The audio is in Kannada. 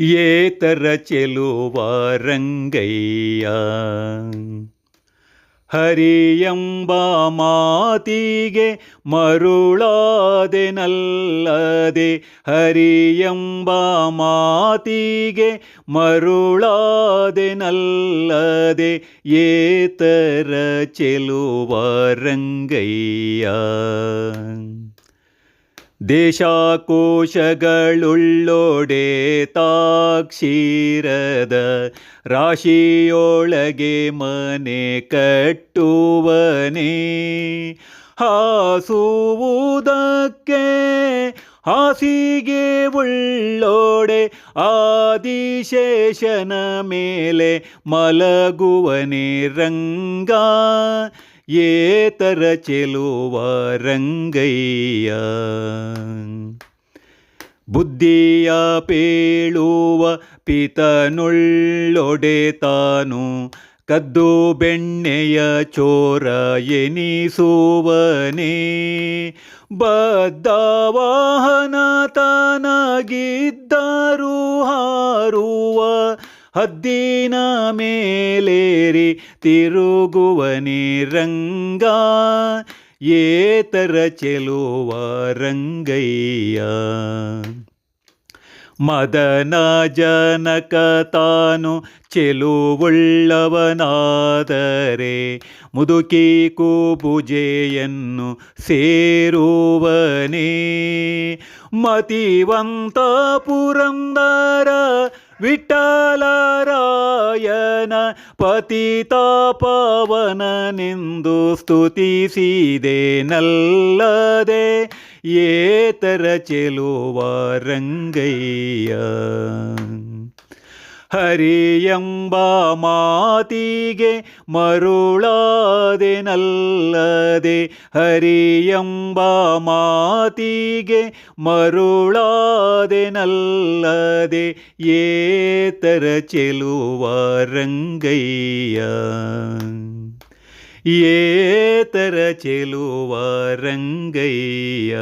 ಏತರ ಚೆಲುವ ರಂಗಯ್ಯ. ಹರಿಯಂಬ ಮಾತಿಗೆ ಮರುಳಾದೆನಲ್ಲದೆ ಹರಿಯಂಬ ಮಾತಿಗೆ ಮರುಳಾದೆನಲ್ಲದೆ ಏತರ ಚೆಲುವ ರಂಗಯ್ಯ. ದೇಶಕೋಶಗಳುಳ್ಳೊಡೆ ತಾಕ್ಷೀರದ ರಾಶಿಯೊಳಗೆ ಮನೆ ಕಟ್ಟುವನೆ. ಹಾಸುವುದಕ್ಕೆ ಹಾಸಿಗೆ ಉಳ್ಳೋಡೆ ಆದಿಶೇಷನ ಮೇಲೆ ಮಲಗುವನೆ ರಂಗ. ಏತರ ಚೆಲುವ ರಂಗಯ್ಯ. ಬುದ್ಧಿಯ ಪೇಳುವ ಪಿತನುಳ್ಳೊಡೆ ತಾನು ಕದ್ದು ಬೆಣ್ಣೆಯ ಚೋರ ಎನಿಸುವನೇ. ಬದ್ಧವಾಹನ ತಾನಾಗಿದ್ದರು ಹಾರುವ ಹದ್ದಿನ ಮೇಲೇರಿ ತಿರುಗುವನೆ ರಂಗ ಏತರ ಚೆಲುವ ರಂಗಯ್ಯ. ಮದನ ಜನಕ ತಾನು ಚೆಲುವುಳ್ಳವನಾದರೆ ಮುದುಕಿ ಕೂಪುಜೆಯನ್ನು ಸೇರುವನೇ. ಮತಿವಂತ ಪುರಂದರ ವಿಠಲರಾಯನ ಪತಿತಾಪವನನೆಂದು ಸ್ತುತಿಸಿದೆ ನಲ್ಲದೆ ಏತರ ಚೆಲುವ ರಂಗಯ್ಯ. ಹರಿಯಂಬ ಮಾತಿಗೆ ಮರುಳಾದೆನಲ್ಲದೆ ಹರಿಯಂಬ ಮಾತಿಗೆ ಮರುಳಾದೆನಲ್ಲದೆ ಏತರ ಚೆಲುವ ರಂಗಯ್ಯ ಏತರ ಚೆಲುವ ರಂಗಯ್ಯ